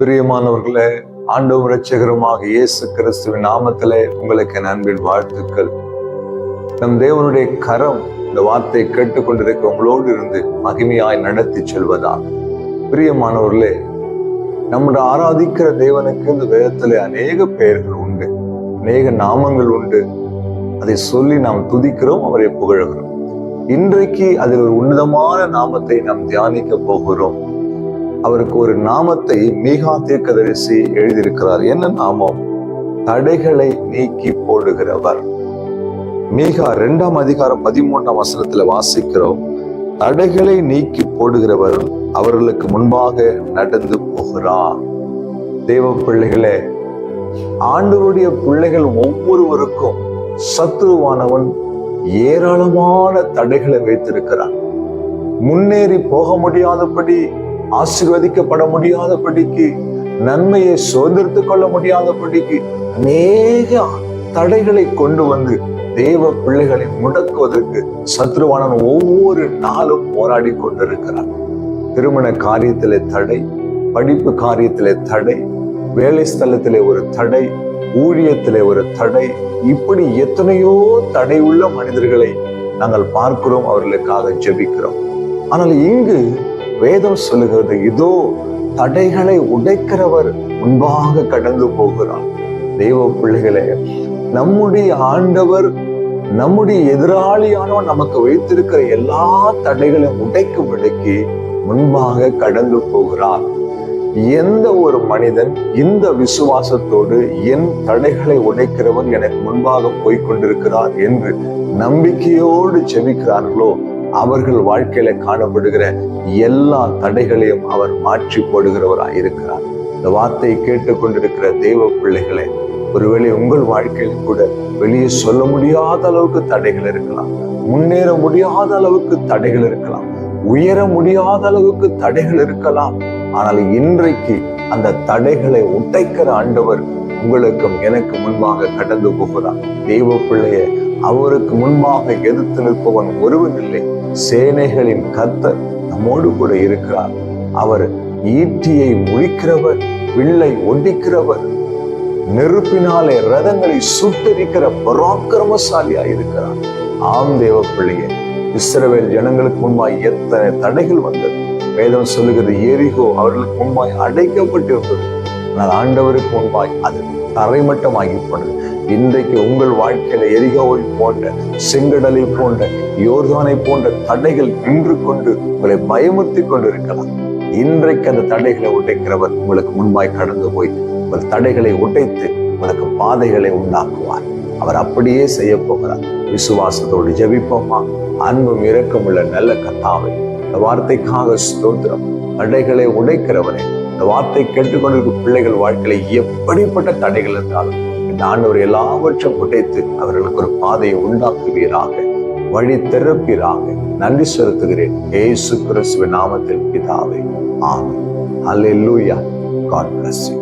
பிரியமானவர்களே ஆண்டவர் ரட்சகருமாக இயேசு கிறிஸ்துவின் நாமத்திலே உங்களுக்கு என் அன்பின் வாழ்த்துக்கள். நம் தேவனுடைய கரம் இந்த வார்த்தை கேட்டுக்கொண்டிருக்க உங்களோடு இருந்து மகிமையாய் நடத்தி செல்வதாக. பிரியமானவர்களே நம்முடைய ஆராதிக்கிற தேவனுக்கு இந்த வேதத்தில் அநேக பெயர்கள் உண்டு அநேக நாமங்கள் உண்டு. அதை சொல்லி நாம் துதிக்கிறோம் அவரை புகழுகிறோம். இன்றைக்கு அதில் ஒரு உன்னதமான நாமத்தை நாம் தியானிக்க போகிறோம். அவருக்கு ஒரு நாமத்தை மீகா தீர்க்கதரிசி எழுதியிருக்கிறார். என்ன நாமம்? தடைகளை நீக்கி போடுகிறவர். மீகா இரண்டாம் அதிகாரம் பதிமூன்றாம் வசனத்துல வாசிக்கிறோம். தடைகளை நீக்கி போடுகிறவர் அவர்களுக்கு முன்பாக நடந்து போகிறார் தேவ பிள்ளைகளே ஆண்டவருடைய பிள்ளைகள் ஒவ்வொருவருக்கும் சத்துருவானவன் ஏராளமான தடைகளை வைத்திருக்கிறான். முன்னேறி போக முடியாதபடி ஆசீர்வதிக்கப்பட முடியாதபடிக்கு நன்மையை சுதந்திரத்து கொள்ள முடியாதபடிக்கு அநேக தடைகளை கொண்டு வந்து தேவ பிள்ளைகளை முடக்குவதற்கு சத்ருவானன் ஒவ்வொரு நாளும் போராடி கொண்டிருக்கிறான். திருமண காரியத்திலே தடை படிப்பு காரியத்திலே தடை வேலை ஸ்தலத்திலே ஒரு தடை ஊழியத்திலே ஒரு தடை இப்படி எத்தனையோ தடை உள்ள மனிதர்களை நாங்கள் பார்க்கிறோம் அவர்களுக்காக ஜெபிக்கிறோம். ஆனால் இங்கு வேதம் சொல்லுகிறது இதோ தடைகளை உடைக்கிறவர் முன்பாக கடந்து போகிறார். தெய்வ பிள்ளைகளே நம்முடைய ஆண்டவர் நம்முடைய எதிராளியானவன் நமக்கு வைத்திருக்கிற எல்லா தடைகளையும் உடைக்கும்படிக்கு முன்பாக கடந்து போகிறார். எந்த ஒரு மனிதன் இந்த விசுவாசத்தோடு என் தடைகளை உடைக்கிறவர் எனக்கு முன்பாக போய்கொண்டிருக்கிறார் என்று நம்பிக்கையோடு ஜெபிக்கிறார்களோ அவர்கள் வாழ்க்கையில காணப்படுகிற எல்லா தடைகளையும் அவர் மாற்றி போடுகிறவராக இருக்கிறார். இந்த வார்த்தையை கேட்டுக்கொண்டிருக்கிற தெய்வ பிள்ளைகளை ஒருவேளை உங்கள் வாழ்க்கையில் கூட வெளியே சொல்ல முடியாத அளவுக்கு தடைகள் இருக்கலாம் முன்னேற முடியாத அளவுக்கு தடைகள் இருக்கலாம் உயர முடியாத அளவுக்கு தடைகள் இருக்கலாம். ஆனால் இன்றைக்கு அந்த தடைகளை உடைக்கிற ஆண்டவர் உங்களுக்கும் எனக்கு முன்பாக கடந்து போகிறார். தெய்வ பிள்ளைய அவருக்கு முன்பாக எதிர்த்து நிற்பவன் ஒருவன் இல்லை சேனைகளின் கத்த நம்மோடு கூட இருக்கிறார். அவர் ஈட்டியை முழிக்கிறவர் வில்லை ஒடிக்கிறவர் நெருப்பினாலே ரதங்களை சுட்டரிக்கிற பராக்கிரமசாலியா இருக்கிறார். ஆம் தேவ பிள்ளையே இஸ்ரவேல் ஜனங்களுக்கு முன்பாய் எத்தனை தடைகள் வந்தது. வேதம் சொல்லுகிறது எரிகோ அவர்களுக்கு முன்பாய் அடைக்கப்பட்டிருந்தது ஆனால் ஆண்டவருக்கு முன்பாய் அது தரைமட்டமாகி போனது இன்றைக்கு உங்கள் வாழ்க்கையில எரிகோவை போன்ற செங்கடலை போன்ற யோர்தானை போன்ற தடைகள் நின்று கொண்டு உங்களை பயமுறுத்தி கொண்டு இருக்கலாம் இன்றைக்கு அந்த தடைகளை உடைக்கிறவர் உங்களுக்கு முன்பாய் கடந்து போய் உங்கள் தடைகளை உடைத்து உங்களுக்கு பாதைகளை உண்டாக்குவார். அவர் அப்படியே செய்ய போகிறார். விசுவாசத்தோடு ஜபிப்போமா? அன்பும் இரக்கமுள்ள நல்ல கத்தாவை இந்த வார்த்தைக்காக ஸ்தோத்திரம். தடைகளை உடைக்கிறவரே இந்த வார்த்தை கேட்டுக்கொண்டிருக்கும் பிள்ளைகள் வாழ்க்கையில எப்படிப்பட்ட தடைகள் இருந்தாலும் இந்த ஆண்டவர் எல்லாவற்றையும் உடைத்து அவர்களுக்கு ஒரு பாதையை உண்டாக்குவீராக வழி திறப்பீராக. நன்றி செலுத்துகிறேன். ஏசு கிறிஸ்துவ நாமத்தில் பிதாவே. ஆமென். அல்லேலூயா காட் பிளஸ் யூ